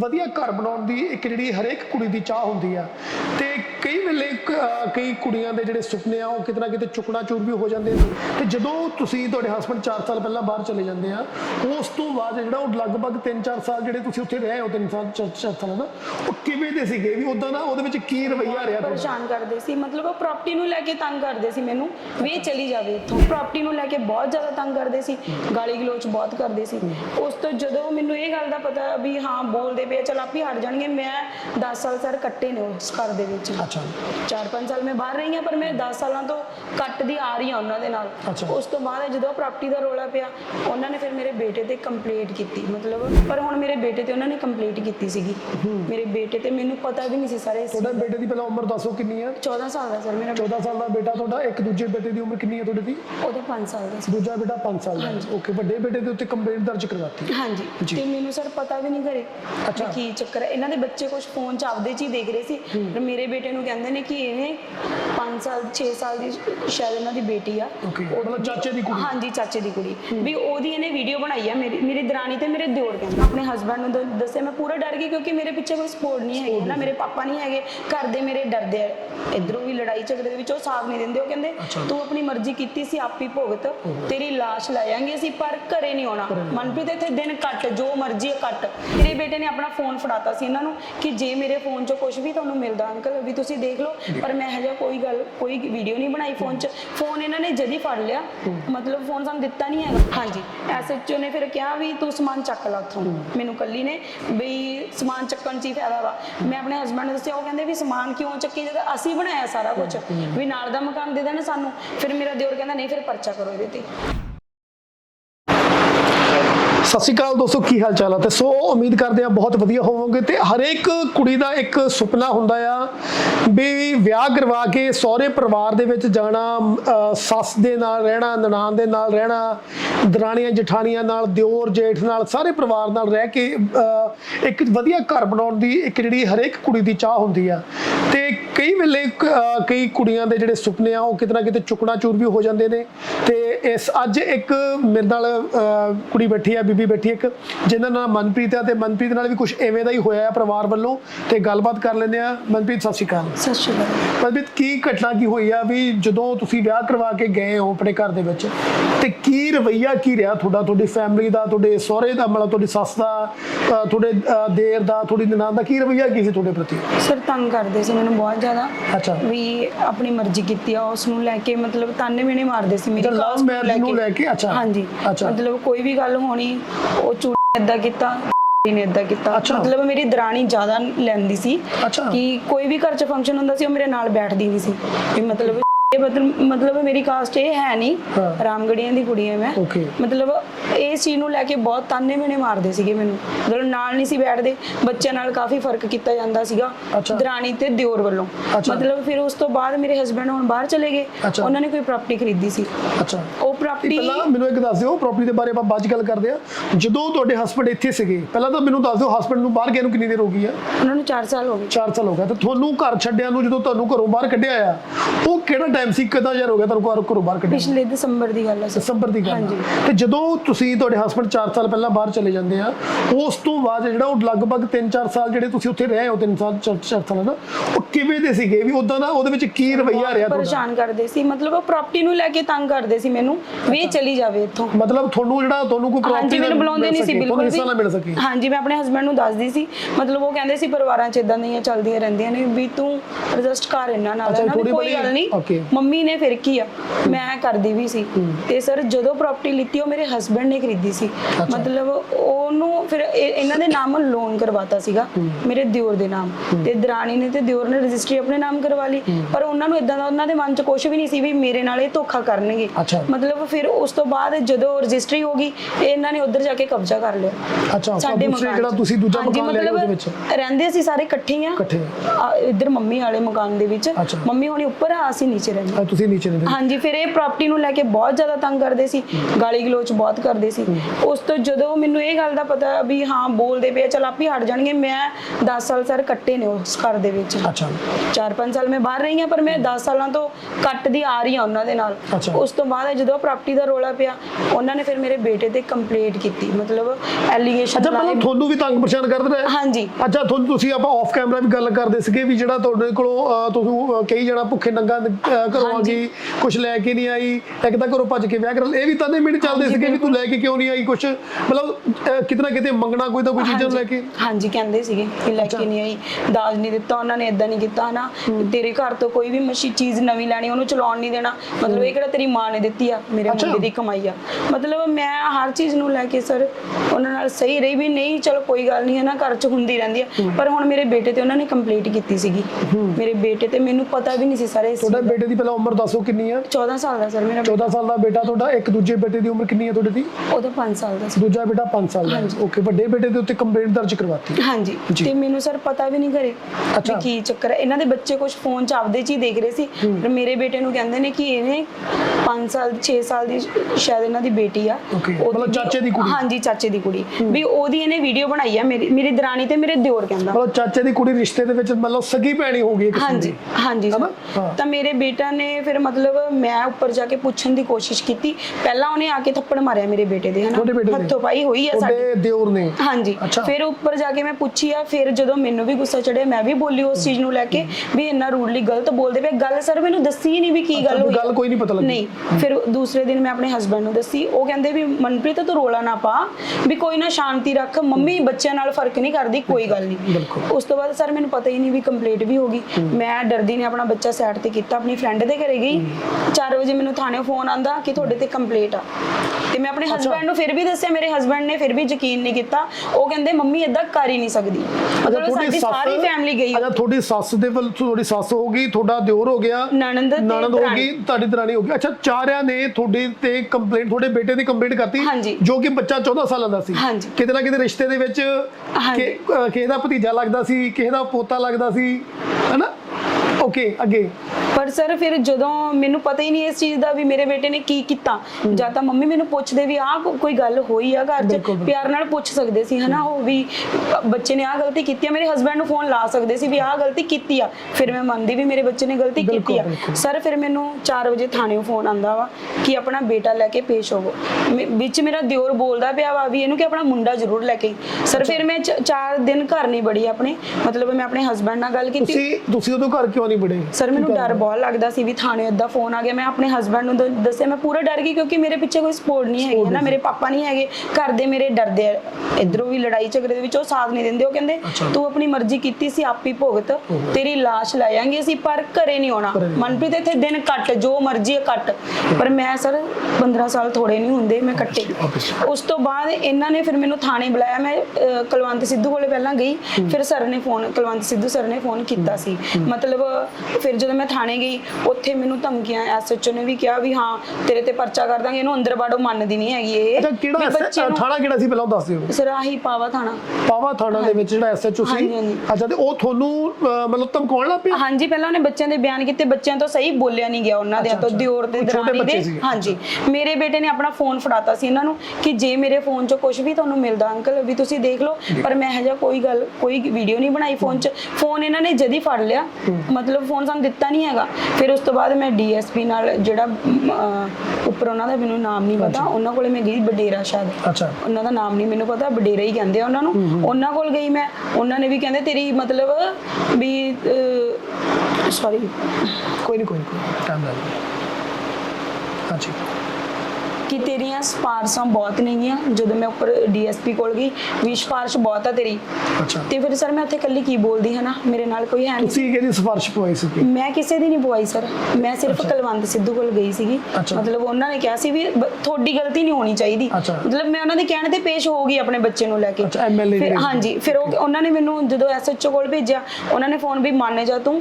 ਵਧੀਆ ਘਰ ਬਣਾਉਣ ਦੀ ਇੱਕ ਜਿਹੜੀ ਹਰੇਕ ਕੁੜੀ ਦੀ ਚਾਹ ਹੁੰਦੀ ਆ। ਤੇ ਕਈ ਵੇਲੇ ਕਈ ਕੁੜੀਆਂ ਦੇ ਜਿਹੜੇ ਸੁਪਨੇ ਆ, ਉਹ ਕਿਤੇ ਕਿਤੇ ਚੁਕਣਾ ਚੂਰ ਵੀ ਹੋ ਜਾਂਦੇ ਨੇ ਤੇ ਜਦੋਂ ਤੁਸੀਂ ਤੁਹਾਡੇ ਹਸਬੰਡ 4 ਸਾਲ ਪਹਿਲਾਂ ਬਾਹਰ ਚਲੇ ਜਾਂਦੇ ਆ, ਉਸ ਤੋਂ ਬਾਅਦ ਜਿਹੜਾ ਉਹ ਲਗਭਗ 3-4 ਸਾਲ ਜਿਹੜੇ ਤੁਸੀਂ ਉੱਥੇ ਰਹੇ ਹੋ 3 ਸਾਲ 4 ਸਾਲ ਨਾ ਉਹ ਕਿਵੇਂ ਦੇ ਸੀਗੇ? ਵੀ ਉਦਾਂ ਨਾ ਉਹਦੇ ਵਿੱਚ ਕੀ ਰਵਈਆ ਰਿਹਾ ਪਰੇਸ਼ਾਨ ਕਰਦੇ ਸੀ। ਮਤਲਬ ਉਹ ਪ੍ਰਾਪਰਟੀ ਨੂੰ ਲੈ ਕੇ ਤੰਗ ਕਰਦੇ ਸੀ ਮੈਨੂੰ, ਵੀ ਚਲੀ ਜਾਵੇ ਇੱਥੋਂ। ਪ੍ਰਾਪਰਟੀ ਨੂੰ ਲੈ ਕੇ ਬਹੁਤ ਜ਼ਿਆਦਾ ਤੰਗ ਕਰਦੇ ਸੀ। ਗਾਲੀ ਗਲੋਚ ਬਹੁਤ ਕਰਦੇ ਸੀ। ਉਸ ਤੋਂ ਜਦੋਂ ਮੈਨੂੰ ਇਹ ਗੱਲ ਦਾ ਪਤਾ ਵੀ ਹਾਂ, ਬੋਲਦੇ ਪਏ ਚੱਲ ਆਪੇ ਹਟ ਜਾਣਗੇ ਮੈਂ 10 ਸਾਲ ਸਰ ਕੱਟੇ ਨੇ ਉਸ ਘਰ ਦੇ ਵਿੱਚ। ਅੱਛਾ। 4-5 ਸਾਲ ਮੈਂ ਬਾਹਰ ਰਹੀ ਹਾਂ ਪਰ ਮੈਂ 10 ਸਾਲਾਂ ਤੋਂ ਕੱਟਦੀ ਆ ਰਹੀ ਹਾਂ ਉਹਨਾਂ ਦੇ ਨਾਲ। ਉਸ ਤੋਂ ਬਾਅਦ ਜਦੋਂ ਪ੍ਰਾਪਰਟੀ ਦਾ ਰੋਲਾ ਪਿਆ ਉਹਨਾਂ ਨੇ ਫਿਰ ਮੇਰੇ ਬੇਟੇ ਤੇ ਕੰਪਲੇਂਟ ਕੀਤੀ ਮਤਲਬ ਪਰ ਹੁਣ ਮੇਰੇ ਬੇਟੇ ਤੇ ਉਹਨਾਂ ਨੇ ਕੰਪਲੇਂਟ ਕੀਤੀ ਸੀਗੀ। ਮੇਰੇ ਬੇਟੇ ਤੇ ਮੈਨੂੰ ਪਤਾ ਵੀ ਨਹੀਂ ਸੀ ਸਾਰੇ ਤੁਹਾਡਾ ਬੇਟੇ ਦੀ ਪਹਿਲਾਂ ਉਮਰ ਦੱਸੋ ਕਿੰਨੀ ਆ 14 ਸਾਲ ਦਾ ਸਰ ਮੇਰਾ 14 ਸਾਲ ਦਾ ਬੇਟਾ ਤੁਹਾਡਾ ਇੱਕ ਦੂਜੇ ਬੇਟੇ ਦੀ ਉਮਰ ਕਿੰਨੀ ਹੈ ਤੁਹਾਡੇ ਦੀ? ਉਹਦਾ 5 ਸਾਲ ਦਾ ਦੂਜਾ ਬੇਟਾ 5 ਸਾਲ ਦਾ। ਓਕੇ ਵੱਡੇ ਬੇਟੇ ਦੇ ਉੱਤੇ ਕੰਪਲੇਂਟ ਦਰਜ ਕਰਵਾਤੀ। ਹਾਂਜੀ। ਤੇ ਮੈਨੂੰ ਸਰ ਪਤਾ ਵੀ ਨਹੀਂ ਘਰੇ। ਵੀ ਕੀ ਚੱਕਰ ਹੈ? ਇਹਨਾਂ ਦੇ ਬੱਚੇ ਕੁਝ ਫੋਨ 'ਚ ਆਪਦੇ 'ਚ ਹੀ ਦੇਖ ਰਹੇ ਸੀ। ਪਰ ਮੇਰੇ ਬੇਟੇ ਨੂੰ ਕਹਿੰਦੇ ਨੇ ਕਿ ਇਹ 5 ਸਾਲ 6 ਸਾਲ ਦੀ ਸ਼ਾਇਦ ਇਹਨਾਂ ਦੀ ਬੇਟੀ ਆ। ਉਹ- ਮਤਲਬ ਚਾਚੇ ਦੀ ਕੁੜੀ। ਹਾਂਜੀ ਚਾਚੇ ਦੀ ਕੁੜੀ। ਵੀ ਉਹਦੀ ਇਹਨੇ ਵੀਡੀਓ ਬਣਾਈ ਆ ਮੇਰੀ। ਮੇਰੀ ਦਰਾਣੀ ਤੇ ਮੇਰੇ ਦਿਓਰ ਕਹਿੰਦੇ। ਆਪਣੇ ਹਸਬੰਡ ਨੂੰ ਦੱਸਿਆ। ਮੈਂ ਪੂਰਾ ਡਰ ਗਈ ਕਿਉਂਕਿ ਮੇਰੇ ਪਿੱਛੇ ਕੋਈ ਸਪੋਰਟ ਨਹੀਂ ਹੈਗੀ ਨਾ। ਮੇਰੇ ਪਾਪਾ ਨਹੀਂ ਹੈਗੇ। ਘਰ ਦੇ ਮੇਰੇ ਡਰਦੇ ਆ। ਇਧਰੋਂ ਵੀ ਲੜਾਈ ਝਗੜੇ ਦੇ ਵਿੱਚ ਉਹ ਸਾਥ ਨਹੀਂ ਦਿੰਦੇ। ਉਹ ਕਹਿੰਦੇ ਤੂੰ ਆਪਣੀ ਮਰਜ਼ੀ ਕੀਤੀ ਸੀ ਆਪੀ ਭੁਗਤ। ਤੇਰੀ ਲਾਸ਼ ਲੈ ਜਾਾਂਗੇ ਅਸੀਂ ਪਰ ਘਰੇ ਨਹੀਂ ਆਉਣਾ। ਮਨਪ੍ਰੀਤ ਇੱਥੇ ਦਿਨ ਕੱਟ। ਜੋ ਮਰਜ਼ੀ ਹੈ ਕੱਟ। ਮੇਰੇ ਬੇਟੇ ਨੇ ਆਪਣਾ ਫੋਨ ਫੜਾਤਾ ਸੀ ਇਹਨਾਂ ਨੂੰ ਕਿ ਜੇ ਮੇਰੇ ਫੋਨ 'ਚੋਂ ਕੁਝ ਵੀ ਤੁਹਾਨੂੰ ਮਿਲਦਾ ਅੰਕਲ ਵੀ ਤੁਸੀਂ ਦੇਖ ਲਓ ਪਰ ਮੈਂ ਹਜੇ ਕੋਈ ਗੱਲ ਕੋਈ ਵੀਡੀਓ ਨਹੀਂ ਬਣਾਈ ਫੋਨ 'ਚ। ਫੋਨ ਇਹਨਾਂ ਨੇ ਜਦ ਫੜ ਲਿਆ। ਮਤਲਬ ਫੋਨ ਸਾਨੂੰ ਦਿੱਤਾ ਨਹੀਂ ਹੈਗਾ। ਹਾਂਜੀ। ਐਸਐਚਓ ਨੇ ਫਿਰ ਕਿਹਾ ਵੀ ਤੂੰ ਸਮਾਨ ਚੱਕ ਲਾ ਉੱਥੋਂ। ਮੈਨੂੰ ਕੱਲੀ ਨੇ ਵੀ ਸਮਾਨ ਚੱਕਣ 'ਚ ਹੀ ਫਾਇਦਾ ਵਾ। ਮੈਂ ਆਪਣੇ ਹਸਬੰਡ ਨੂੰ ਦੱਸਿਆ ਉਹ ਕਹਿੰਦੇ ਵੀ ਸਮਾਨ ਕਿਉਂ ਚੱਕੀ? ਜਦੋਂ ਅਸੀਂ ਬਣਾਇਆ ਸਾਰਾ ਕੁਝ ਵੀ ਨਾਲ ਦਾ ਮਕਾਨ ਦੇ ਦੇਣ ਸਾਨੂੰ। ਫਿਰ ਮੇਰਾ ਦਿਓਰ ਕਹਿੰਦਾ ਨਹੀਂ ਫਿਰ ਪਰਚਾ ਕਰੋ ਇਹਦੇ ਤੇ। ਸਤਿ ਸ਼੍ਰੀ ਅਕਾਲ ਦੋਸਤੋ, ਕੀ ਹਾਲ ਚਾਲ ਹੈ ਤੇ ਸੋ ਉਮੀਦ ਕਰਦੇ ਆ ਬਹੁਤ ਵਧੀਆ ਹੋਵੋਗੇ ਤੇ ਹਰੇਕ ਕੁੜੀ ਦਾ ਇੱਕ ਸੁਪਨਾ ਹੁੰਦਾ ਆ ਵੀ ਵਿਆਹ ਕਰਵਾ ਕੇ ਸਹੁਰੇ ਪਰਿਵਾਰ ਦੇ ਵਿੱਚ ਜਾਣਾ ਸੱਸ ਦੇ ਨਾਲ ਰਹਿਣਾ, ਨਨਾਣ ਦੇ ਨਾਲ ਰਹਿਣਾ, ਦਰਾਣੀਆਂ ਜਠਾਣੀਆਂ ਨਾਲ, ਦਿਓਰ ਜੇਠ ਨਾਲ, ਸਾਰੇ ਪਰਿਵਾਰ ਨਾਲ ਰਹਿ ਕੇ ਇੱਕ ਵਧੀਆ ਘਰ ਬਣਾਉਣ ਦੀ ਇੱਕ ਜਿਹੜੀ ਹਰੇਕ ਕੁੜੀ ਦੀ ਚਾਹ ਹੁੰਦੀ ਆ। ਤੇ ਕਈ ਵੇਲੇ ਕਈ ਕੁੜੀਆਂ ਦੇ ਜਿਹੜੇ ਸੁਪਨੇ ਆ, ਉਹ ਕਿਤੇ ਨਾ ਕਿਤੇ ਚੁਕਣਾ ਚੂਰ ਵੀ ਹੋ ਜਾਂਦੇ ਨੇ। ਤੇ ਇਸ ਅੱਜ ਇੱਕ ਮੇਰੇ ਨਾਲ ਕੁੜੀ ਬੈਠੀ ਆ ਬੀਬੀ ਬੈਠੀ ਇੱਕ ਜਿਹਦਾ ਨਾਮ ਮਨਪ੍ਰੀਤ ਆ ਤੇ ਮਨਪ੍ਰੀਤ ਨਾਲ ਵੀ ਕੁਝ ਐਵੇਂ ਦਾ ਹੀ ਹੋਇਆ ਆ ਪਰਿਵਾਰ ਵੱਲੋਂ ਤੇ ਗੱਲਬਾਤ ਕਰ ਲੈਂਦੇ ਆ। ਮਨਪ੍ਰੀਤ ਸਤਿ ਸ਼੍ਰੀ ਅਕਾਲ। ਸਤਿ ਸ਼੍ਰੀ ਅਕਾਲ। ਮਨਪ੍ਰੀਤ ਕੀ ਘਟਨਾ ਕੀ ਹੋਈ ਆ ਵੀ ਜਦੋਂ ਤੁਸੀਂ ਵਿਆਹ ਕਰਵਾ ਕੇ ਗਏ ਹੋ ਆਪਣੇ ਘਰ ਦੇ ਵਿੱਚ ਤੇ ਕੀ ਰਵਈਆ ਕੀ ਰਿਹਾ ਤੁਹਾਡਾ? ਤੁਹਾਡੀ ਫੈਮਿਲੀ ਦਾ ਤੁਹਾਡੇ ਸਹੁਰੇ ਦਾ ਮਤਲਬ ਤੁਹਾਡੀ ਸੱਸ ਦਾ ਤੁਹਾਡੇ ਦੇਰ ਦਾ ਤੁਹਾਡੀ ਨਨਾਣ ਦਾ ਕੀ ਰਵਈਆ ਕੀ ਸੀ ਤੁਹਾਡੇ ਪ੍ਰਤੀ? ਸਰ ਤੰਗ ਕਰਦੇ ਸੀ ਮੈਨੂੰ ਬਹੁਤ ਜ਼ਿਆਦਾ ਅੱਛਾ। ਵੀ ਆਪਣੀ ਮਰਜ਼ੀ ਕੀਤੀ ਆ ਉਸ ਨੂੰ ਲੈ ਕੇ ਮਤਲਬ ਤਾਨੇ ਮੇਨੇ ਮਾਰਦੇ ਸੀ ਮੇਰੀ marriage ਨੂੰ ਲੈ ਕੇ, ਅੱਛਾ। ਹਾਂਜੀ। ਅੱਛਾ। ਮਤਲਬ ਕੋਈ ਵੀ ਗੱਲ ਹੋਣੀ ਉਹ ਚੂੜੀ ਇਦਾਂ ਕੀਤਾ ਨੇ ਇਦਾਂ ਕੀਤਾ। ਮਤਲਬ ਮੇਰੀ ਦਰਾਣੀ ਜ਼ਿਆਦਾ ਲੈਂਦੀ ਸੀ ਅੱਛਾ। ਕਿ ਕੋਈ ਵੀ ਘਰ 'ਚ ਫੰਕਸ਼ਨ ਹੁੰਦਾ ਸੀ ਉਹ ਮੇਰੇ ਨਾਲ ਬੈਠਦੀ ਨਹੀਂ ਸੀ ਵੀ ਮਤਲਬ ਇਹ ਮਤਲਬ ਮਤਲਬ ਮੇਰੀ ਕਾਸਟ ਇਹ ਹੈ ਨਹੀਂ। ਰਾਮਗੜੀਆਂ ਦੀ ਕੁੜੀ ਹੈ ਮੈਂ. ਮਤਲਬ ਇਸ ਚੀਜ਼ ਨੂੰ ਲੈ ਕੇ ਬਹੁਤ ਤਾਨੇ ਮੇਨੇ ਮਾਰਦੇ ਸੀਗੇ ਮੈਨੂੰ ਮਤਲਬ ਨਾਲ ਨਹੀਂ ਸੀ ਬੈਠਦੇ ਬੱਚਿਆਂ ਨਾਲ ਕਾਫੀ ਫ਼ਰਕ ਕੀਤਾ ਜਾਂਦਾ ਸੀਗਾ। ਦਰਾਣੀ ਤੇ ਦਿਓਰ ਵੱਲੋਂ। ਮਤਲਬ ਫਿਰ ਉਸ ਤੋਂ ਬਾਅਦ ਮੇਰੇ ਹਸਬੰਡ ਹੁਣ ਬਾਹਰ ਚਲੇ ਗਏ। ਉਹਨਾਂ ਨੇ ਕੋਈ ਪ੍ਰਾਪਰਟੀ ਖਰੀਦੀ ਸੀ ਅੱਛਾ ਉਹ ਪ੍ਰਾਪਰਟੀ ਪਹਿਲਾਂ ਮੈਨੂੰ ਇੱਕ ਦੱਸ ਦਿਓ ਪ੍ਰਾਪਰਟੀ ਦੇ ਬਾਰੇ ਆਪਾਂ ਬਾਅਦ ਗੱਲ ਕਰਦੇ ਆ ਜਦੋਂ ਤੁਹਾਡੇ ਹਸਬੰਡ ਇੱਥੇ ਸੀਗੇ ਪਹਿਲਾਂ ਤਾਂ ਮੈਨੂੰ ਦੱਸ ਦਿਓ ਹਸਬੰਡ ਨੂੰ ਬਾਹਰ ਗਏ ਨੂੰ ਕਿੰਨੀ ਦੇਰ ਹੋ ਗਈ ਆ ਉਹਨਾਂ ਨੂੰ 4 ਸਾਲ ਹੋ ਗਏ 4 ਸਾਲ ਹੋ ਗਿਆ ਤੇ ਤੁਹਾਨੂੰ ਘਰ ਛੱਡਿਆ ਨੂੰ ਜਦੋਂ ਤੁਹਾਨੂੰ ਘਰੋਂ ਬਾਹਰ ਕੱਢਿਆ ਆ ਉਹ ਕਿਹੜਾ ਟਾਈਮ ਸੀ ਕਿਦਾਂ ਯਾਰ ਹੋ ਗਿਆ ਤੁਹਾਨੂੰ ਘਰ- ਘਰੋਂ ਬਾਹਰ ਕੱਢਿਆ। ਪਿਛਲੇ ਦਸੰਬਰ ਦੀ ਗੱਲ ਹੈ ਸਰ। ਦਸੰਬਰ ਦੀ ਗੱਲ। ਹਾਂਜੀ। ਤੇ ਜਦੋਂ ਤੁਸੀਂ ਤੁਹਾਡੇ ਹਸਬੰਡ 4 ਸਾਲ ਪਹਿਲਾਂ ਬਾਹਰ ਚਲੇ ਜਾਂਦੇ ਆ ਉਸ ਤੋਂ ਬਾਅਦ ਜਿਹੜਾ ਉਹ ਲਗਭਗ 3-4 ਸਾਲ ਜਿਹੜੇ ਤੁਸੀਂ ਉੱਥੇ ਰਹੇ ਹੋ 3 ਸਾਲ 4 ਸਾਲ ਨਾ ਉਹ ਕਿਵੇਂ ਦੇ ਸੀਗੇ? ਵੀ ਉਦਾਂ ਦਾ ਉਹਦੇ ਵਿੱਚ ਕੀ ਰਵਈਆ ਰਿਹਾ ਤੁਹਾਡਾ? ਪਰੇਸ਼ਾਨ ਕਰਦੇ ਸੀ। ਮਤਲਬ ਉਹ ਪ੍ਰਾਪਰਟੀ ਨੂੰ ਲੈ ਕੇ ਤੰਗ ਕਰਦੇ ਸੀ ਮੈਨੂੰ ਵੀ ਇਹ ਚਲੀ ਜਾਵੇ ਇੱਥੋਂ। ਮਤਲਬ ਤੁਹਾਨੂੰ ਜਿਹੜਾ ਤੁਹਾਨੂੰ ਕੋਈ ਹਾਂਜੀ ਪ੍ਰਾਪਰਟੀ ਮੈਨੂੰ ਬੁਲਾਉਂਦੇ ਨਹੀਂ ਸੀ ਬਿਲਕੁਲ ਨਾ ਮਿਲ ਸਕੇ। ਹਾਂਜੀ ਮੈਂ ਆਪਣੇ ਹਸਬੰਡ ਨੂੰ ਦੱਸਦੀ ਸੀ। ਮਤਲਬ ਉਹ ਕਹਿੰਦੇ ਸੀ ਪਰਿਵਾਰਾਂ 'ਚ ਇਦਾਂ ਦੀਆਂ ਚੱਲਦੀਆਂ ਰਹਿੰਦੀਆਂ ਨੇ ਵੀ ਤੂੰ ਐਡਜਸਟ ਕਰ ਇਹਨਾਂ ਨਾਲ। ਨਾ ਵੀ ਕੋਈ ਗੱਲ ਨਹੀਂ। ਮੰਮੀ ਨੇ ਫਿਰ ਕੀ ਆ? ਮੈਂ ਕਰਦੀ ਵੀ ਸੀ। ਤੇ ਸਰ ਜਦੋਂ ਪ੍ਰਾਪਰਟੀ ਲਿੱਤੀ ਉਹ ਮੇਰੇ ਹਸਬੰਡ ਨੇ ਖਰੀਦੀ ਸੀ। ਮਤਲਬ ਉਹਨੂੰ ਫਿਰ ਇਹ- ਇਹਨਾਂ ਦੇ ਨਾਮ ਲੋਨ ਕਰਵਾਤਾ ਸੀਗਾ। ਮੇਰੇ ਦਿਓਰ ਦੇ ਨਾਮ। ਤੇ ਦਰਾਣੀ ਨੇ ਤੇ ਦਿਓਰ ਨੇ ਰਜਿਸਟਰੀ ਆਪਣੇ ਨਾਮ ਕਰਵਾ ਲਈ। ਪਰ ਉਹਨਾਂ ਨੂੰ ਇਦਾਂ ਦਾ ਉਹਨਾਂ ਦੇ ਮਨ 'ਚ ਕੁਝ ਵੀ ਨਹੀਂ ਸੀ ਵੀ ਮੇਰੇ ਨਾਲ ਇਹ ਧੋਖਾ ਕਰਨਗੇ। ਮਤਲਬ ਫਿਰ ਉਸ ਤੋਂ ਬਾਅਦ ਜਦੋਂ ਰਜਿਸਟਰੀ ਹੋ ਗਈ ਇਹ ਇਹਨਾਂ ਨੇ ਉੱਧਰ ਜਾ ਕੇ ਕਬਜ਼ਾ ਕਰ ਲਿਆ। ਅੱਛਾ ਸਾਡੇ ਮਕਾਨ ਜਿਹੜਾ। ਤੁਸੀਂ ਦੂਜਾ ਮਕਾਨ ਲਿਆ ਉਹਦੇ ਵਿੱਚ? ਰਹਿੰਦੇ ਸੀ ਸਾਰੇ ਇਕੱਠੇ ਆ। ਇਕੱਠੇ। ਇੱਧਰ ਮੰਮੀ ਵਾਲੇ ਮਕਾਨ ਦੇ ਵਿੱਚ। ਮੰਮੀ ਹੋਣੀ ਉੱਪਰ ਆ ਅਸੀਂ ਨੀਚੇ ਰਹਿੰਦੇ ਤੁਸੀਂ ਨੀਚੇ ਨਹੀਂ ਹਾਂਜੀ ਫਿਰ ਇਹ ਪ੍ਰਾਪਰਟੀ ਨੂੰ ਲੈ ਕੇ ਬਹੁਤ ਜ਼ਿਆਦਾ ਤੰਗ ਕਰਦੇ ਸੀ ਗਾਲੀ ਗਲੋਚ ਬਹੁਤ ਕਰਦੇ ਸੀ। ਉਸ ਤੋਂ ਜਦੋਂ ਮੈਨੂੰ ਇਹ ਗੱਲ ਦਾ ਪਤਾ ਵੀ ਹਾਂ ਬੋਲਦੇ ਪਏ ਚੱਲ ਆਪੇ ਹਟ ਜਾਣਗੇ ਮੈਂ 10 ਸਾਲ ਸਰ ਕੱਟੇ ਨੇ ਉਸ ਘਰ ਦੇ ਵਿੱਚ। ਅੱਛਾ। 4-5 ਸਾਲ ਮੈਂ ਬਾਹਰ ਰਹੀ ਹਾਂ ਪਰ ਮੈਂ 10 ਸਾਲਾਂ ਤੋਂ ਕੱਟਦੀ ਆ ਰਹੀ ਹਾਂ ਉਹਨਾਂ ਦੇ ਨਾਲ। ਉਸ ਤੋਂ ਬਾਅਦ ਜਦੋਂ ਪ੍ਰਾਪਰਟੀ ਦਾ ਰੋਲਾ ਪਿਆ ਉਹਨਾਂ ਨੇ ਫਿਰ ਮੇਰੇ ਬੇਟੇ ਤੇ ਕੰਪਲੇਂਟ ਕੀਤੀ ਮਤਲਬ ਐਲੀਗੇਸ਼ਨ ਅੱਛਾ ਮਤਲਬ ਤੁਹਾਨੂੰ ਵੀ ਤੰਗ ਪਰੇਸ਼ਾਨ ਕਰਦੇ ਰਹੇ? ਹਾਂਜੀ। ਅੱਛਾ ਤੁਹਾਨੂੰ ਤੁਸੀਂ ਆਪਾਂ ਆਫ ਕੈਮਰਾ ਵੀ ਗੱਲ ਕਰਦੇ ਸੀਗੇ ਵੀ ਜਿਹੜਾ ਤੁਹਾਡੇ ਕੋਲੋਂ ਅਹ, ਕਈ ਜਣਾ ਭੁੱਖੇ ਨੰਗਾ ਘਰੋਂ ਆ। ਗਈ ਕੁਝ ਲੈ ਕੇ ਨਹੀਂ ਆਈ ਇੱਕ ਤਾਂ ਘਰੋਂ ਭੱਜ ਕੇ ਵਿਆਹ ਕਰ। ਇਹ ਵੀ ਤਾਂ ਦੇ ਮਿੰਟ ਚੱਲਦੇ ਸੀਗੇ ਵੀ ਤੂੰ ਲੈ ਕੇ ਕਿਉਂ ਨਹੀਂ ਆਈ ਕੁਝ ਮਤਲਬ ਅਹ, ਕਿਤੇ ਮੰਗਣਾ ਕੋਈ ਤਾਂ ਕੋਈ ਚੀਜ਼ਾਂ ਲੈ ਕੇ? ਹਾਂਜੀ ਕਹਿੰਦੇ ਸੀਗੇ ਕਿ ਲੈ। ਕੇ ਨਹੀਂ ਆਈ ਦਾਜ ਨਹੀਂ ਦਿੱਤਾ ਉਹਨਾਂ ਨੇ ਇਦਾਂ ਨਹੀਂ ਕੀਤਾ ਹਨਾ? ਤੇਰੇ ਘਰ ਤੋਂ ਕੋਈ ਵੀ ਮਸ਼ੀ ਚੀਜ਼ ਨਵੀਂ ਲੈਣੀ ਉਹਨੂੰ ਚਲਾਉਣ ਨਹੀਂ ਦੇਣਾ। ਮਤਲਬ ਇਹ ਕਿਹੜਾ ਤੇਰੀ ਮਾਂ ਨੇ ਦਿੱਤੀ ਆ ਮੇਰੇ। ਮੁੰਡੇ ਦੀ ਕਮਾਈ ਆ। ਮਤਲਬ ਮੈਂ ਹਰ ਚੀਜ਼ ਨੂੰ ਲੈ ਕੇ ਸਰ ਉਹਨਾਂ ਨਾਲ ਸਹੀ ਰਹੀ ਵੀ ਨਹੀਂ ਚਲੋ ਕੋਈ ਗੱਲ ਨਹੀਂ ਹੈ ਨਾ ਘਰ 'ਚ ਹੁੰਦੀ ਰਹਿੰਦੀ ਆ। ਪਰ ਹੁਣ ਮੇਰੇ ਬੇਟੇ ਤੇ ਉਹਨਾਂ ਨੇ ਕੰਪਲੀਟ ਕੀਤੀ ਸੀਗੀ। ਮੇਰੇ ਬੇਟੇ ਤੇ ਮੈਨੂੰ ਪਤਾ ਵੀ ਨਹੀਂ ਸੀ ਸਾਰੇ ਇਸ ਤੁਹਾਡਾ। ਬੇਟੇ ਦੀ ਪਹਿਲਾਂ ਉਮਰ ਦੱਸੋ ਕਿੰਨੀ ਆ? 14 ਸਾਲ ਦਾ ਸਰ ਮੇਰਾ 14 ਸਾਲ ਦਾ ਬੇਟਾ ਤੁਹਾਡਾ ਇੱਕ ਦੂਜੇ ਬੇਟੇ ਦੀ ਉਮਰ ਕਿੰਨੀ ਹੈ ਤੁਹਾਡੇ? ਦੀ ਉਹਦਾ 5 ਸਾਲ ਦਾ ਸੀ ਦੂਜਾ ਬੇਟਾ 5 ਸਾਲ ਦਾ। ਓਕੇ ਵੱਡੇ ਬੇਟੇ ਦੇ ਉੱਤੇ ਕੰਪਲੇਂਟ ਦਰਜ ਕਰਵਾਤੀ। ਹਾਂਜੀ। ਤੇ ਮੈਨੂੰ ਸਰ ਪਤਾ ਵੀ ਨਹੀਂ ਘਰੇ ਅੱਛਾ। ਵੀ ਕੀ ਚੱਕਰ ਹੈ। ਇਹਨਾਂ ਦੇ ਬੱਚੇ ਕੁਝ ਫੋਨ 'ਚ ਆਪਦੇ 'ਚ ਹੀ ਦੇਖ ਰਹੇ ਸੀ। ਪਰ ਮੇਰੇ ਬੇਟੇ ਨੂੰ ਕਹਿੰਦੇ ਨੇ ਕਿ ਇਹਨੇ 5 ਸਾਲ 6 ਸਾਲ ਦੀ ਸ਼ਾਇਦ ਇਹਨਾਂ ਦੀ ਬੇਟੀ ਆ। ਮਤਲਬ ਚਾਚੇ ਦੀ ਕੁੜੀ। ਹਾਂਜੀ ਚਾਚੇ ਦੀ ਕੁੜੀ। ਵੀ ਉਹਦੀ ਇਹਨੇ ਵੀਡੀਓ ਬਣਾਈ ਆ। ਮੇਰੀ ਮੇਰੀ ਦਰਾਣੀ ਤੇ ਮੇਰੇ ਦਿਓਰ ਕਹਿੰਦਾ। ਮਤਲਬ ਚਾਚੇ ਦੀ ਕੁੜੀ ਰਿਸ਼ਤੇ ਦੇ ਵਿੱਚ ਮਤਲਬ ਸਗੀ ਭੈਣੀ ਹੋ ਗਈ ਹਾਂਜੀ। ਹਾਂਜੀ। ਤਾਂ ਮੇਰੇ ਬੇਟਾ ਨੇ ਫਿਰ ਮਤਲਬ ਮੈਂ ਉੱਪਰ ਜਾ ਕੇ ਪੁੱਛਣ ਦੀ ਕੋਸ਼ਿਸ਼ ਕੀਤੀ। ਪਹਿਲਾਂ ਉਹਨੇ ਆ ਕੇ ਥੱਪੜ ਮਾਰਿਆ ਮੇਰੇ ਬੇਟੇ ਦੇ ਬੇਟੇ ਹਨਾ? ਹੱਥੋਂ ਪਾਈ ਹੋਈ ਆ ਸਾਡੀ। ਦਿਓਰ ਨੇ? ਹਾਂਜੀ। ਫਿਰ ਉੱਪਰ ਜਾ ਕੇ ਮੈਂ ਪੁੱਛੀ ਆ ਫਿਰ ਜਦੋਂ ਮੈਨੂੰ ਵੀ ਗੁੱਸਾ ਚੜਿਆ ਮੈਂ ਵੀ ਬੋਲੀ ਉਸ ਚੀਜ਼ ਨੂੰ ਲੈ ਕੇ ਵੀ ਇੰਨਾ ਰੂਡਲੀ ਗਲਤ ਬੋਲਦੇ ਪਏ। ਗੱਲ ਸਰ ਮੈਨੂੰ ਦੱਸੀ ਹੀ ਨਹੀਂ ਵੀ ਕੀ ਗੱਲ ਹੋਈ ਗੱਲ ਕੋਈ ਨਹੀਂ ਪਤਾ ਲੱਗੀ। ਨਹੀਂ ਫਿਰ ਦੂਸਰੇ ਦਿਨ ਮੈਂ ਆਪਣੇ ਹਸਬੰਡ ਨੂੰ ਦੱਸੀ। ਉਹ ਕਹਿੰਦੇ ਵੀ ਮਨਪ੍ਰੀਤ ਤੂੰ ਰੋਲਾ ਨਾ ਪਾ। ਵੀ ਕੋਈ ਨਾ ਸ਼ਾਂਤੀ ਰੱਖ। ਮੰਮੀ ਬੱਚਿਆਂ ਨਾਲ ਫ਼ਰਕ ਨਹੀਂ ਕਰਦੀ ਕੋਈ ਗੱਲ ਨਹੀਂ। ਉਸ ਤੋਂ ਬਾਅਦ ਸਰ ਮੈਨੂੰ ਪਤਾ ਹੀ ਨਹੀਂ ਵੀ ਕੰਪਲੀਟ ਵੀ ਹੋ ਗਈ। ਮੈਂ ਡਰਦੀ ਨੇ ਆਪਣਾ ਬੱਚਾ ਸਾਈਡ ਤੇ ਕੀਤਾ ਆਪਣੀ ਫਰੈਂਡ ਦੇ ਘਰੇ ਗਈ 4 ਵਜੇ ਮੈਨੂੰ ਥਾਣੇ ਫੋਨ ਆਂਦਾ ਕਿ ਤੁਹਾਡੇ ਤੇ ਕੰਪਲੀਟ ਆ। ਤੇ ਮੈਂ ਆਪਣੇ ਹਸਬੰਡ ਨੂੰ ਫਿਰ ਵੀ ਦੱਸਿਆ ਮੇਰੇ ਹਸਬੰਡ ਨੇ ਫਿਰ ਵੀ ਯਕੀਨ ਨਹੀਂ ਕੀਤਾ। ਉਹ ਕਹਿੰਦੇ ਮੰਮੀ ਇਦਾਂ ਕਰ ਹੀ ਨਹੀਂ ਸਕਦੀ। ਮਤਲਬ ਸਾਡੀ ਸਾਰੀ ਫੈਮਿਲੀ ਗਈ। ਅੱਛਾ ਤੁਹਾਡੀ ਸੱਸ ਦੇ ਵੱਲ ਤੁਹਾਡੀ ਸੱਸ ਹੋ ਗਈ ਤੁਹਾਡਾ ਦਿਓਰ ਹੋ ਗਿਆ। ਨਣਦ ਨਣਦ ਹੋ। ਗਈ ਤੁਹਾਡੀ ਦਰਾਣੀ ਹੋ ਗਈ। ਅੱਛਾ ਚਾਰਿਆਂ ਨੇ ਤੁਹਾਡੇ ਤੇ ਕੰਪਲੇਂਟ ਤੁਹਾਡੇ ਬੇਟੇ ਦੀ ਕੰਪਲੇਂਟ ਕਰਤੀ। ਜੋ ਕਿ ਬੱਚਾ 14 ਸਾਲਾਂ ਦਾ ਸੀ। ਕਿਤੇ ਨਾ ਕਿਤੇ ਰਿਸ਼ਤੇ ਦੇ ਵਿੱਚ ਕਿਸੇ ਦਾ ਭਤੀਜਾ ਲੱਗਦਾ ਸੀ ਕਿਸੇ ਦਾ ਪੋਤਾ ਲੱਗਦਾ ਸੀ ਹੈਨਾ? ਓਕੇ ਅੱਗੇ। ਪਰ ਸਰ ਫਿਰ ਜਦੋਂ ਮੈਨੂੰ ਪਤਾ ਹੀ ਨਹੀਂ ਇਸ ਚੀਜ਼ ਦਾ ਵੀ ਮੇਰੇ ਬੇਟੇ ਨੇ ਕੀ ਕੀਤਾ। ਜਾਂ ਤਾਂ ਮੰਮੀ ਮੈਨੂੰ ਪੁੱਛਦੇ ਵੀ ਆਹ ਕੋਈ ਗੱਲ ਹੋਈ ਆ ਘਰ 'ਚ। ਪਿਆਰ ਨਾਲ ਪੁੱਛ ਸਕਦੇ ਸੀ ਹਨਾ? ਉਹ ਵੀ ਬੱਚੇ ਨੇ ਆਹ ਗਲਤੀ ਕੀਤੀ ਆ ਮੇਰੇ ਹਸਬੰਡ ਨੂੰ ਫੋਨ ਲਾ ਸਕਦੇ ਸੀ ਵੀ ਆਹ ਗਲਤੀ ਕੀਤੀ ਆ। ਫਿਰ ਮੈਂ ਮੰਨਦੀ ਵੀ ਮੇਰੇ ਬੱਚੇ ਨੇ ਗਲਤੀ ਕੀਤੀ ਆ। ਸਰ ਫਿਰ ਮੈਨੂੰ 4 ਵਜੇ ਥਾਣੇੋਂ ਫੋਨ ਆਂਦਾ ਵਾ ਕਿ ਆਪਣਾ ਬੇਟਾ ਲੈ ਕੇ ਪੇਸ਼ ਹੋਵੋ। ਵਿੱਚ ਮੇਰਾ ਦਿਓਰ ਬੋਲਦਾ ਪਿਆ ਵਾ ਵੀ ਇਹਨੂੰ ਕਿ ਆਪਣਾ ਮੁੰਡਾ ਜ਼ਰੂਰ ਲੈ ਕੇ। ਸਰ ਫਿਰ ਮੈਂ 4 ਦਿਨ ਘਰ ਨਹੀਂ ਬੜੀ ਆਪਣੇ। ਮਤਲਬ ਮੈਂ ਆਪਣੇ ਹਸਬੰਡ ਨਾਲ ਗੱਲ ਕੀਤੀ। ਤੁਸੀਂ ਤੁਸੀਂ ਉਦੋਂ ਘਰ ਕਿਉਂ ਨਹੀਂ ਬੜੇ? ਸਰ ਮੈਨੂੰ ਡਰ ਬਹੁਤ ਲੱਗਦਾ ਸੀ ਵੀ ਥਾਣੇ ਏਦਾਂ ਫੋਨ ਆ ਗਿਆ। ਮੈਂ ਆਪਣੇ ਹਸਬੰਡ ਨੂੰ ਦੱਸਿਆ ਮੈਂ ਪੂਰਾ ਡਰ ਗਈ ਕਿਉਂਕਿ ਮੇਰੇ ਪਿੱਛੇ ਕੋਈ ਸਪੋਰਟ ਨਹੀਂ ਹੈਗੀ ਨਾ? ਮੇਰੇ ਪਾਪਾ ਨਹੀਂ ਹੈਗੇ ਘਰ ਦੇ ਮੇਰੇ ਡਰਦੇ ਆ। ਇਧਰੋਂ ਵੀ ਲੜਾਈ ਝਗੜੇ ਦੇ ਵਿੱਚ ਉਹ ਸਾਥ ਨਹੀਂ ਦਿੰਦੇ ਉਹ ਕਹਿੰਦੇ। ਤੂੰ ਆਪਣੀ ਮਰਜ਼ੀ ਕੀਤੀ ਸੀ ਆਪ ਭੁਗਤ ਤੇਰੀ ਲਾਸ਼ ਲੈ ਜਾਾਂਗੇ ਅਸੀਂ ਪਰ ਘਰੇ ਨਹੀਂ ਆਉਣਾ। ਮਨਪ੍ਰੀਤ ਇੱਥੇ ਦਿਨ ਕੱਟ ਜੋ ਮਰਜ਼ੀ ਕੱਟ ਪਰ ਮੈਂ ਸਰ 15 ਸਾਲ ਥੋੜੇ ਨਹੀਂ ਹੁੰਦੇ ਮੈਂ ਕੱਟੇ। ਉਸ ਤੋਂ ਬਾਅਦ ਇਹਨਾਂ ਨੇ ਫਿਰ ਮੈਨੂੰ ਥਾਣੇ ਬੁਲਾਇਆ। ਮੈਂ ਕੁਲਵੰਤ ਸਿੱਧੂ ਕੋਲੇ ਪਹਿਲਾਂ ਗਈ। ਫਿਰ ਸਰ ਨੇ ਫੋਨ ਕੁਲਵੰਤ ਸਿੱਧੂ ਸਰ ਨੇ ਫੋਨ ਕੀਤਾ ਸੀ। ਮਤਲਬ ਫਿਰ ਜਦੋਂ ਮੈਂ ਥਾਣੇ ਗਈ ਉੱਥੇ ਮੈਨੂੰ ਧਮਕੀਆਂ ਐਸਐਚਓ ਨੇ ਵੀ ਕਿਹਾ ਵੀ ਹਾਂ ਤੇਰੇ ਤੇ ਪਰਚਾ ਕਰ ਦਾਂਗੇ ਇਹਨੂੰ ਅੰਦਰ ਬਾੜੋ ਮੰਨਦੀ ਨਹੀਂ ਹੈਗੀ ਇਹ। ਅੱਛਾ ਕਿਹੜਾ ਥਾਣਾ ਕਿਹੜਾ ਸੀ ਪਹਿਲਾਂ ਦੱਸ ਦਿਓ। ਸਰ ਆਹੀ ਪਾਵਾ ਥਾਣਾ। ਪਾਵਾ ਥਾਣਾ ਦੇ ਵਿੱਚ ਜਿਹੜਾ ਐਸਐਚਓ ਸੀ। ਅੱਛਾ ਤੇ ਉਹ ਤੁਹਾਨੂੰ ਮਤਲਬ ਧਮਕਾਉਣ ਲੱਗ ਪਿਆ? ਹਾਂਜੀ ਪਹਿਲਾਂ ਉਹਨੇ ਬੱਚਿਆਂ ਦੇ ਬਿਆਨ ਕੀਤੇ ਬੱਚਿਆਂ ਤੋਂ ਸਹੀ ਬੋਲਿਆ ਨਹੀਂ ਗਿਆ ਉਹਨਾਂ ਦੇ ਤੋਂ। ਦਿਓਰ ਤੇ ਦਰਾਣੀ ਦੇ। ਹਾਂਜੀ। ਮੇਰੇ ਬੇਟੇ ਨੇ ਆਪਣਾ ਫੋਨ ਫੜਾਤਾ ਸੀ ਇਹਨਾਂ ਨੂੰ ਕਿ ਜੇ ਮੇਰੇ ਫੋਨ 'ਚੋਂ ਕੁਝ ਵੀ ਤੁਹਾਨੂੰ ਮਿਲਦਾ ਅੰਕਲ ਵੀ ਤੁਸੀਂ ਦੇਖ ਲਓ। ਪਰ ਮੈਂ ਹਜਾ ਕੋਈ ਗੱਲ ਕੋਈ ਵੀਡੀਓ ਨਹੀਂ ਬਣਾਈ ਫੋਨ 'ਚ। ਫੋਨ ਇਹਨਾਂ ਨੇ ਜਦੀ ਫੜ ਲਿਆ। ਮਤਲਬ ਫੋਨ ਸਾਨੂੰ ਦਿੱਤਾ ਨਹੀਂ ਹੈਗਾ। ਫਿਰ ਉਸ ਤੋਂ ਬਾਅਦ ਮੈਂ ਡੀਐਸਪੀ ਨਾਲ ਜਿਹੜਾ ਉੱਪਰ ਉਹਨਾਂ ਦਾ ਮੈਨੂੰ ਨਾਮ ਨਹੀਂ ਪਤਾ ਉਹਨਾਂ ਕੋਲੇ ਮੈਂ ਗਈ ਬਡੇਰਾ ਸ਼ਾਇਦ। ਅੱਛਾ। ਉਹਨਾਂ ਦਾ ਨਾਮ ਨਹੀਂ ਮੈਨੂੰ ਪਤਾ ਬਡੇਰਾ ਹੀ ਕਹਿੰਦੇ ਆ ਉਹਨਾਂ ਨੂੰ। ਉਹਨਾਂ ਕੋਲ ਗਈ ਮੈਂ ਉਹਨਾਂ ਨੇ ਵੀ ਕਹਿੰਦੇ ਤੇਰੀ ਮਤਲਬ ਵੀ ਸੌਰੀ ਕੋਈ ਨਹੀਂ ਕੋਈ ਨਹੀਂ ਟਾਈਮ ਲੱਗਦਾ ਹਾਂਜੀ। ਕਿ ਤੇਰੀਆਂ ਸਪਾਰਸਾਂ ਬਹੁਤ ਨੇਗੀਆਂ। ਜਦੋਂ ਮੈਂ ਉੱਪਰ ਡੀਐਸਪੀ ਕੋਲ ਗਈ ਵੀ ਸਿਫਾਰਿਸ਼ ਬਹੁਤ ਆ ਤੇਰੀ। ਅੱਛਾ। ਤੇ ਫਿਰ ਸਰ ਮੈਂ ਉੱਥੇ ਇਕੱਲੀ ਕੀ ਬੋਲਦੀ ਹੈ ਨਾ ਮੇਰੇ ਨਾਲ ਕੋਈ ਹੈ ਨਹੀਂ ਤੁਸੀਂ ਕਿਹਦੀ ਸਿਫਾਰਿਸ਼ ਪਵਾਈ ਸੀ? ਮੈਂ ਕਿਸੇ ਦੀ ਨਹੀਂ ਪਵਾਈ ਸਰ। ਮੈਂ ਸਿਰਫ ਕਲਵੰਤ ਸਿੱਧੂ ਕੋਲ ਗਈ ਸੀਗੀ। ਮਤਲਬ ਉਹਨਾਂ ਨੇ ਕਿਹਾ ਸੀ ਵੀ ਤੁਹਾਡੀ ਗਲਤੀ ਨਹੀਂ ਹੋਣੀ ਚਾਹੀਦੀ। ਮਤਲਬ ਮੈਂ ਉਹਨਾਂ ਦੇ ਕਹਿਣ ਤੇ ਪੇਸ਼ ਹੋ ਗਈ ਆਪਣੇ ਬੱਚੇ ਨੂੰ ਲੈ ਕੇ। ਫਿਰ। ਹਾਂਜੀ ਫਿਰ ਉਹ ਉਹਨਾਂ ਨੇ ਮੈਨੂੰ ਜਦੋਂ ਐਸਐਚਓ ਕੋਲ ਭੇਜਿਆ ਉਹਨਾਂ ਨੇ ਫੋਨ ਵੀ ਮੰਨ ਜਾ ਤੂੰ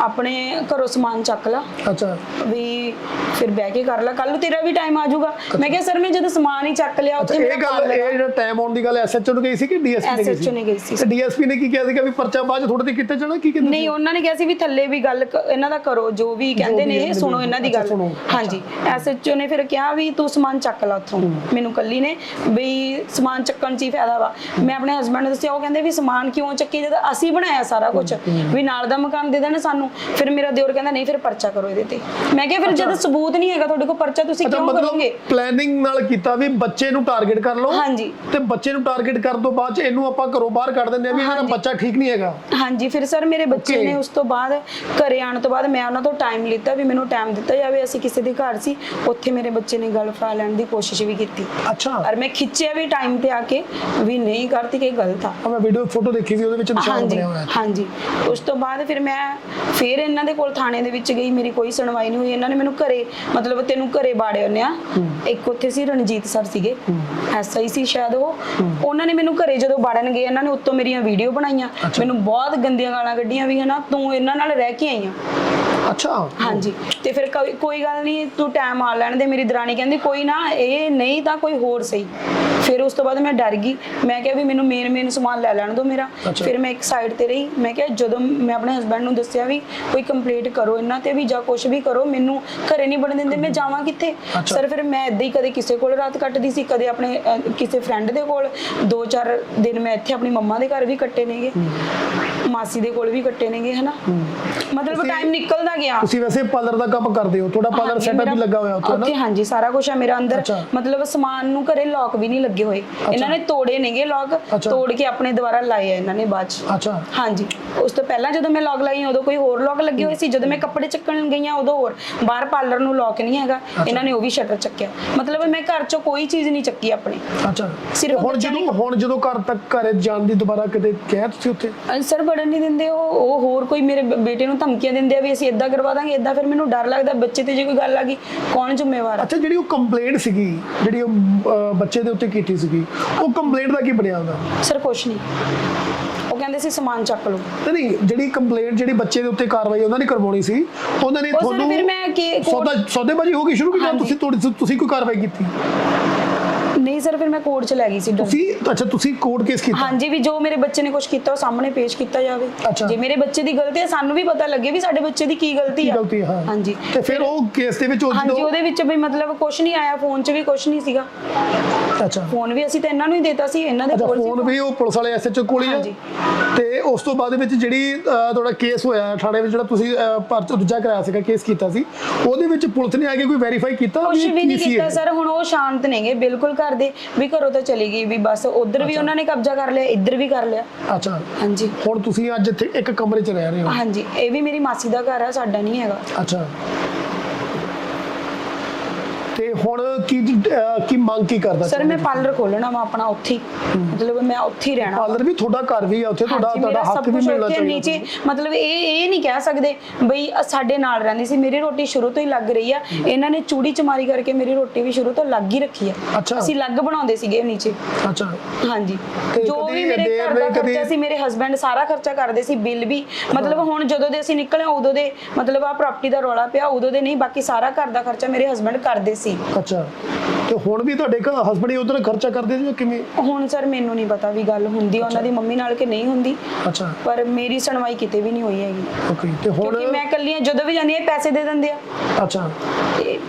ਆਪਣੇ ਘਰੋਂ ਸਮਾਨ ਚੱਕ ਲਾ। ਅੱਛਾ। ਵੀ ਫਿਰ ਬਹਿ ਕੇ ਕਰ ਲੈ। ਕੱਲ ਨੂੰ ਤੇਰਾ ਵੀ ਟਾਈਮ ਆ ਜਾਊਗਾ। ਮੈਂ ਕਿਹਾ ਸਰ ਮੈਂ ਜਦੋਂ ਸਮਾਨ ਹੀ ਚੱਕ ਲਿਆ ਉੱਥੇ ਇਹ ਗੱਲ। ਇਹ ਜਿਹੜਾ ਟਾਈਮ ਆਉਣ ਦੀ ਗੱਲ ਐਸਐਚਓ ਨੂੰ ਗਈ ਸੀ ਕਿ ਡੀਐਸਪੀ ਨੇ ਗਈ ਸੀ? SHO ਨੇ ਗਈ ਸੀ। ਤੇ ਡੀਐਸਪੀ ਨੇ ਕੀ ਕਿਹਾ ਸੀਗਾ ਵੀ ਪਰਚਾ ਬਾਅਦ ਥੋੜੇ ਤੇ ਕਿੱਥੇ ਜਾਣਾ ਕੀ ਕਹਿੰਦੇ ਨਹੀਂ ਉਹਨਾਂ ਨੇ ਕਿਹਾ ਸੀ ਵੀ ਥੱਲੇ ਵੀ ਗੱਲ ਇਹਨਾਂ ਦਾ ਕਰੋ ਜੋ ਵੀ ਕਹਿੰਦੇ ਨੇ ਇਹ ਸੁਣੋ ਇਹਨਾਂ ਦੀ ਗੱਲ। ਹਾਂਜੀ ਐਸਐਚਓ ਨੇ ਫਿਰ ਕਿਹਾ ਵੀ ਤੂੰ ਸਮਾਨ ਚੱਕ ਲਾ ਉੱਥੋਂ। ਮੈਨੂੰ ਕੱਲੀ ਨੇ ਵੀ ਸਮਾਨ ਚੱਕਣ 'ਚ ਹੀ ਫਾਇਦਾ ਵਾ। ਮੈਂ ਆਪਣੇ ਹਸਬੰਡ ਨੂੰ ਦੱਸਿਆ ਉਹ ਕਹਿੰਦੇ ਵੀ ਸਮਾਨ ਕਿਉਂ ਚੱਕੀ? ਜਦ ਅਸੀਂ ਬਣਾਇਆ ਸਾਰਾ ਕੁਝ ਵੀ ਨਾਲ ਦਾ ਮਕਾਨ ਦੇ ਦੇਣ ਸਾਨੂੰ ਫਿਰ ਮੇਰਾ ਦਿਓਰ ਕਹਿੰਦਾ ਨਹੀਂ ਫਿਰ ਪਰਚਾ ਕਰੋ ਇਹਦੇ ਤੇ। ਮੈਂ ਕਿਹਾ ਫਿਰ ਜਦ ਸਬੂਤ ਨਹੀਂ ਹੈਗਾ ਤੁਹਾਡੇ ਕੋਲ ਪਰਚਾ ਤੁਸੀਂ ਕਿਉਂ ਕਰੋਗੇ? ਪਲੈਨਿੰਗ ਨਾਲ ਕੀਤਾ ਵੀ ਬੱਚੇ ਨੂੰ ਟਾਰਗੇਟ ਕਰ ਲਓ ਹਾਂਜੀ। ਤੇ ਬੱਚੇ ਨੂੰ ਟਾਰਗੇਟ ਕਰਨ ਤੋਂ ਬਾਅਦ ਚ ਇਹਨੂੰ ਆਪਾਂ ਘਰੋਂ ਬਾਹਰ ਕੱਢ ਦਿੰਦੇ ਆ ਵੀ ਇਹਦਾ। ਬੱਚਾ ਠੀਕ ਨਹੀਂ ਹੈਗਾ। ਹਾਂਜੀ ਫਿਰ ਸਰ ਮੇਰੇ ਬੱਚੇ. ਨੇ ਉਸ ਤੋਂ ਬਾਅਦ ਘਰੇ ਆਉਣ ਤੋਂ ਬਾਅਦ ਮੈਂ ਉਹਨਾਂ ਤੋਂ ਟਾਈਮ ਲਿੱਤਾ ਵੀ ਮੈਨੂੰ ਟਾਈਮ ਦਿੱਤਾ ਜਾਵੇ ਅਸੀਂ ਕਿਸੇ ਦੇ ਘਰ ਸੀ ਉੱਥੇ ਮੇਰੇ ਬੱਚੇ ਨੇ ਗੱਲ ਫੜਾ ਲੈਣ ਦੀ ਕੋਸ਼ਿਸ਼ ਵੀ ਕੀਤੀ। ਅੱਛਾ। ਔਰ ਮੈਂ ਖਿੱਚਿਆ ਵੀ ਟਾਈਮ ਤੇ ਆ ਕੇ ਵੀ ਨਹੀਂ ਕਰਤੀ ਕਿ ਗਲਤ ਆ। ਮੈਂ ਵੀਡੀਓ ਫੋਟੋ ਦੇਖੀ ਸੀ ਉਹਦੇ ਵਿੱਚ ਨਿਸ਼ਾਨ ਬਣਿਆ ਹੋਇਆ ਹਾਂਜੀ। ਉਸ ਤੋਂ ਬਾਅਦ ਫਿਰ ਮੈਂ ਫਿਰ ਇਹਨਾਂ ਦੇ ਕੋਲ ਥਾਣੇ ਦੇ ਵਿੱਚ ਗਈ ਮੇਰੀ ਕੋਈ ਸੁਣਵਾਈ ਨਹੀਂ ਹੋਈ। ਇਹਨਾਂ ਨੇ ਮੈਨੂੰ ਘਰੇ ਮਤਲਬ ਤੈਨੂੰ ਘਰੇ ਬਾੜੇ ਹੁੰਨੇ ਆ। ਇੱਕ ਉੱਥੇ ਸੀ ਰਣਜੀਤ ਸਰ ਸੀਗੇ। ਐਸਆਈ ਸੀ ਸ਼ਾਇਦ ਉਹ। ਉਹਨਾਂ ਨੇ ਮੈਨੂੰ ਘਰੇ ਜਦੋਂ ਬਾੜਨ ਗਏ ਇਹਨਾਂ ਨੇ ਉੱਤੋਂ ਮੇਰੀਆਂ ਵੀਡੀਓ ਬਣਾਈਆਂ। ਮੈਨੂੰ ਬਹੁਤ ਗੰਦੀਆਂ ਗਾਲਾਂ ਕੱਢੀਆਂ ਵੀ ਹਨਾ ਤੂੰ ਇਹਨਾਂ ਨਾਲ ਰਹਿ ਕੇ ਆਈ ਆ। ਅੱਛਾ। ਹਾਂਜੀ। ਤੇ ਫਿਰ ਕੋਈ- ਕੋਈ ਗੱਲ ਨਹੀਂ ਤੂੰ ਟਾਈਮ ਆ ਲੈਣ ਦੇ ਮੇਰੀ ਦਰਾਣੀ ਕਹਿੰਦੀ ਕੋਈ ਨਾ ਇਹ ਨਹੀਂ ਤਾਂ ਕੋਈ ਹੋਰ ਸਹੀ। ਫਿਰ ਉਸ ਤੋਂ ਬਾਅਦ ਮੈਂ ਡਰ ਗਈ। ਮੈਂ ਕਿਹਾ ਵੀ ਮੈਨੂੰ ਮੇਨ ਮੇਨ ਸਮਾਨ ਲੈ ਲੈਣ ਦਿਓ ਮੇਰਾ। ਅੱਛਾ। ਫਿਰ ਮੈਂ ਇੱਕ ਸਾਈਡ ਤੇ ਰਹੀ। ਮੈਂ ਕਿਹਾ ਜਦੋਂ ਮੈਂ ਆਪਣੇ ਹਸਬੰਡ ਨੂੰ ਦੱਸਿਆ ਵੀ ਕੋਈ ਕੰਪਲੀਟ ਕਰੋ ਇਹਨਾਂ ਤੇ ਵੀ ਜਾਂ ਕੁਝ ਵੀ ਕਰੋ ਮੈਨੂੰ ਘਰੇ ਨਹੀਂ ਬਣ ਦਿੰਦੇ ਮੈਂ ਜਾਵਾਂ ਕਿੱਥੇ? ਅੱਛਾ। ਸਰ ਫਿਰ ਮੈਂ ਇਦਾਂ ਹੀ ਕਦੇ ਕਿਸੇ ਕੋਲ ਰਾਤ ਕੱਟਦੀ ਸੀ ਕਦੇ ਆਪਣੇ ਅਹ, ਕਿਸੇ ਫਰੈਂਡ ਦੇ ਕੋਲ। ਦੋ ਚਾਰ ਦਿਨ ਮੈਂ ਇੱਥੇ ਆਪਣੀ ਮੰਮਾ ਦੇ ਘਰ ਵੀ ਕੱਟੇ ਨੇਗੇ। ਮਾਸੀ ਦੇ ਕੋਲ ਵੀ ਕੱਟੇ ਨੇਗੇ ਹਨਾ? ਮਤਲਬ ਟਾਈਮ ਨਿਕਲਦਾ ਗਿਆ। ਤੁਸੀਂ ਵੈਸੇ ਪਾਰਲਰ ਦਾ ਕੰਮ ਕਰਦੇ ਹੋ ਤੁਹਾਡਾ ਪਾਰਲਰ ਸੈਟਅਪ ਵੀ ਲੱਗਾ ਹੋਇਆ ਉੱਥੇ ਉੱਥੇ ਨਾ ਹਾਂਜੀ ਸਾਰਾ ਕੁਝ ਹੈ ਮੇਰਾ ਅੰਦਰ। ਮਤਲਬ ਸਮਾਨ ਨੂੰ ਘਰੇ ਲੌਕ ਵੀ ਨਹੀਂ ਲੱਗੇ ਹੋਏ। ਇਹਨਾਂ ਨੇ ਤੋੜੇ ਨੇਗੇ ਲੌਕ। ਤੋੜ ਕੇ ਆਪਣੇ ਦੁਬਾਰਾ ਲਾਏ ਆ ਇਹਨਾਂ ਨੇ ਬਾਅਦ ਚ। ਅੱਛਾ। ਹਾਂਜੀ। ਉਸ ਤੋਂ ਪਹਿਲਾਂ ਜਦੋਂ ਮੈਂ ਲੌਕ ਲਾਈ ਉਦੋਂ ਕੋਈ ਹੋਰ ਲੌਕ ਲੱਗੇ ਹੋਏ ਸੀ? ਜਦੋਂ ਮੈਂ ਕੱਪੜੇ ਚੱਕਣ ਗਈਆਂ ਉਦੋਂ ਹੋਰ। ਬਾਹਰ ਪਾਰਲਰ ਨੂੰ ਲੌਕ ਨਹੀਂ ਹੈਗਾ। ਇਹਨਾਂ ਨੇ ਉਹ ਵੀ ਸ਼ਟਰ ਚੱਕਿਆ। ਮਤਲਬ ਮੈਂ ਘਰ ਚੋਂ ਕੋਈ ਚੀਜ਼ ਨਹੀਂ ਚੱਕੀ ਆਪਣੀ। ਅੱਛਾ। ਸਿਰਫ ਹੁਣ ਜਦੋਂ ਹੁਣ ਜਦੋਂ ਘਰ ਤੱਕ ਘਰੇ ਜਾਣ ਦੀ ਦੁਬਾਰਾ ਕਿਤੇ ਕਿਹਾ ਤੁਸੀਂ ਉੱਥੇ? ਸਰ ਬੜਨ ਨਹੀਂ ਦਿੰਦੇ ਉਹ ਉਹ ਹੋਰ ਕੋਈ ਮੇਰੇ ਬੇਟੇ ਨੂੰ ਧਮਕੀਆਂ ਦਿੰਦੇ ਆ ਵੀ ਅਸੀਂ ਇਦਾਂ ਕਰਵਾ ਦਾਂਗੇ ਇਦਾਂ ਫਿਰ ਮੈਨੂੰ ਡਰ ਲੱਗਦਾ ਬੱਚੇ ਤੇ ਜੇ ਕੋਈ ਗੱਲ ਆ ਗਈ ਕੌਣ ਜ਼ਿੰਮੇਵਾਰ ਆ? ਅੱਛਾ ਜਿਹੜੀ ਉਹ ਕੰਪਲੇਂਟ ਸੀਗੀ ਜਿਹੜੀ ਉਹ ਬੱਚੇ ਦੇ ਉੱਤੇ ਕੀਤੀ ਸੀਗੀ ਉਹ ਕੰਪਲੇਂਟ ਦਾ ਕੀ ਬਣਿਆ ਉਹਦਾ? ਸਰ ਕੁਛ ਨਹੀਂ। ਉਹ ਕਹਿੰਦੇ ਸੀ ਸਮਾਨ ਚੱਕ ਲਓ। ਨਹੀਂ ਜਿਹੜੀ ਕੰਪਲੇਂਟ ਜਿਹੜੀ ਬੱਚੇ ਦੇ ਉੱਤੇ ਕਾਰਵਾਈ ਉਹਨਾਂ ਨੇ ਕਰਵਾਉਣੀ ਸੀ ਉਹਨਾਂ ਨੇ ਤੁਹਾਨੂੰ ਫਿਰ ਮੈਂ ਸੌਦਾ ਸੌਦੇਬਾਜ਼ੀ ਹੋ ਗਈ ਸ਼ੁਰੂ ਕਿ ਜਾਂ ਹਾਂਜੀ। ਤੁਸੀਂ ਤੁਸੀਂ ਕੋਈ ਕਾਰਵਾਈ ਕੀਤੀ? ਨਹੀਂ ਸਰ ਫਿਰ ਮੈਂ ਕੋਰਟ ਚ ਲੈ ਗਈ ਸੀ ਤੁਸੀਂ ਅੱਛਾ ਤੁਸੀਂ ਕੋਰਟ ਕੇਸ ਕੀਤਾ? ਹਾਂਜੀ ਵੀ ਜੋ ਮੇਰੇ ਬੱਚੇ ਨੇ ਕੁਝ ਕੀਤਾ ਉਹ ਸਾਹਮਣੇ ਪੇਸ਼ ਕੀਤਾ ਜਾਵੇ। ਜੇ ਮੇਰੇ ਬੱਚੇ ਦੀ ਗਲਤੀ ਹੈ ਸਾਨੂੰ ਵੀ ਪਤਾ ਲੱਗੇ ਵੀ ਸਾਡੇ ਬੱਚੇ ਦੀ ਕੀ ਗਲਤੀ ਆ। ਗਲਤੀ ਹੈ ਹਾਂ। ਹਾਂਜੀ। ਤੇ ਫਿਰ ਉਹ ਕੇਸ ਦੇ ਵਿੱਚ ਉਹ ਹਾਂਜੀ ਉਹਦੇ ਵਿੱਚ ਵੀ ਮਤਲਬ ਕੁਝ ਨਹੀਂ ਆਇਆ ਫੋਨ 'ਚ ਵੀ ਕੁਝ ਨਹੀਂ ਸੀਗਾ। ਅੱਛਾ। ਫੋਨ ਵੀ ਅਸੀਂ ਤਾਂ ਇਹਨਾਂ ਨੂੰ ਹੀ ਦੇਤਾ ਸੀ ਇਹਨਾਂ ਦੇ ਕੋਲ ਫੋਨ ਵੀ ਉਹ ਪੁਲਿਸ ਵਾਲੇ ਐਸਐਚਓ ਕੋਲ ਹੀ ਆ। ਹਾਂਜੀ। ਤੇ ਉਸ ਤੋਂ ਬਾਅਦ ਵਿੱਚ ਜਿਹੜੀ ਤੁਹਾਡਾ ਕੇਸ ਹੋਇਆ ਥਾਣੇ ਵਿੱਚ ਜਿਹੜਾ ਤੁਸੀਂ ਪਰਚਾ ਦੂਜਾ ਕਰਾਇਆ ਸੀਗਾ ਕੇਸ ਕੀਤਾ ਸੀ ਉਹਦੇ ਵਿੱਚ ਪੁਲਿਸ ਨੇ ਆ ਕੇ ਕੋਈ ਵੈਰੀਫਾਈ ਕੀਤਾ ਕੁਝ ਵੀ ਨਹੀਂ ਕੀ ਸੀ ਕੀਤਾ? ਸਰ ਹੁਣ ਉਹ ਸ਼ਾਂਤ ਨੇਗੇ ਬਿਲਕੁਲ ਘਰ ਦੇ ਵੀ ਘਰੋਂ ਤਾਂ ਚਲੀ ਗਈ ਵੀ ਬਸ ਉਧਰ ਵੀ ਉਹਨਾਂ ਨੇ ਕਬਜ਼ਾ ਕਰ ਲਿਆ ਇੱਧਰ ਵੀ ਕਰ ਲਿਆ। ਅੱਛਾ। ਹਾਂਜੀ। ਹੁਣ ਤੁਸੀਂ ਅੱਜ ਇੱਥੇ ਇੱਕ ਕਮਰੇ 'ਚ ਰਹਿ ਰਹੇ ਹੋ। ਹਾਂਜੀ ਇਹ ਵੀ ਮੇਰੀ ਮਾਸੀ ਦਾ ਘਰ ਆ ਸਾਡਾ ਨਹੀਂ ਹੈਗਾ। ਅੱਛਾ। ਤੇ ਹੁਣ ਕੀ ਕੀ ਮੰਗ ਕੀ ਕਰਦਾ ਸਰ ਮੈਂ ਪਾਰਲਰ ਖੋਲਣਾ ਵਾ ਆਪਣਾ ਉੱਥੇ ਮਤਲਬ ਮੈਂ ਉੱਥੇ ਹੀ ਰਹਿਣਾ ਪਾਰਲਰ ਵੀ ਤੁਹਾਡਾ ਘਰ ਵੀ ਆ ਉੱਥੇ ਤੁਹਾਡਾ ਤੁਹਾਡਾ ਹੱਕ ਵੀ ਮਿਲਣਾ ਚਾਹੀਦਾ। ਨੀਚੇ ਮਤਲਬ ਇਹ ਇਹ ਨਹੀਂ ਕਹਿ ਸਕਦੇ ਬਈ ਸਾਡੇ ਨਾਲ ਰਹਿੰਦੀ ਸੀ ਮੇਰੀ ਰੋਟੀ ਸ਼ੁਰੂ ਤੋਂ ਹੀ ਲੱਗ ਰਹੀ ਆ। ਇਹਨਾਂ ਨੇ ਚੂੜੀ ਚਮਾਰੀ ਕਰਕੇ ਮੇਰੀ ਰੋਟੀ ਵੀ ਸ਼ੁਰੂ ਤੋਂ ਲੱਗ ਹੀ ਰੱਖੀ ਆ। ਅਸੀਂ ਲੱਗ ਬਣਾਉਂਦੇ ਸੀਗੇ ਨੀਚੇ। ਅੱਛਾ। ਹਾਂਜੀ। ਜੋ ਵੀ ਮੇਰੇ ਘਰ ਦਾ ਖਰਚਾ ਸੀ ਮੇਰੇ ਹਸਬੰਡ ਸਾਰਾ ਖਰਚਾ ਕਰਦੇ ਸੀ ਬਿੱਲ ਵੀ। ਮਤਲਬ ਹੁਣ ਜਦੋਂ ਦੇ ਅਸੀਂ ਨਿਕਲੇ ਉਦੋਂ ਦੇ ਮਤਲਬ ਆ ਪ੍ਰਾਪਰਟੀ ਦਾ ਰੌਲਾ ਪਿਆ ਉਦੋਂ ਦੇ ਨਹੀਂ ਬਾਕੀ ਸਾਰਾ ਘਰ ਦਾ ਖਰਚਾ ਮੇਰੇ ਹਸਬੰਡ ਕਰਦੇ ਸੀ। ਅੱਛਾ। ਤੇ ਹੁਣ ਵੀ ਤੁਹਾਡੇ ਘਰ ਹਸਬੰਡ ਉਧਰ ਖਰਚਾ ਕਰਦੇ ਜੀ ਕਿਵੇਂ? ਹੁਣ ਸਰ ਮੈਨੂੰ ਨਹੀਂ ਪਤਾ ਵੀ ਗੱਲ ਹੁੰਦੀ ਉਹਨਾਂ ਦੀ ਮੰਮੀ ਨਾਲ ਕਿ ਨਹੀਂ ਹੁੰਦੀ। ਅੱਛਾ। ਪਰ ਮੇਰੀ ਸੁਣਵਾਈ ਕਿਤੇ ਵੀ ਨਹੀਂ ਹੋਈ ਹੈਗੀ। ਓਕੇ ਤੇ ਹੁਣ ਕਿਉਂਕਿ ਮੈਂ ਇਕੱਲੀ ਹਾਂ ਜਦੋਂ ਵੀ ਜਾਂਦੀ ਹਾਂ ਇਹ ਪੈਸੇ ਦੇ ਦਿੰਦੇ ਆ। ਅੱਛਾ।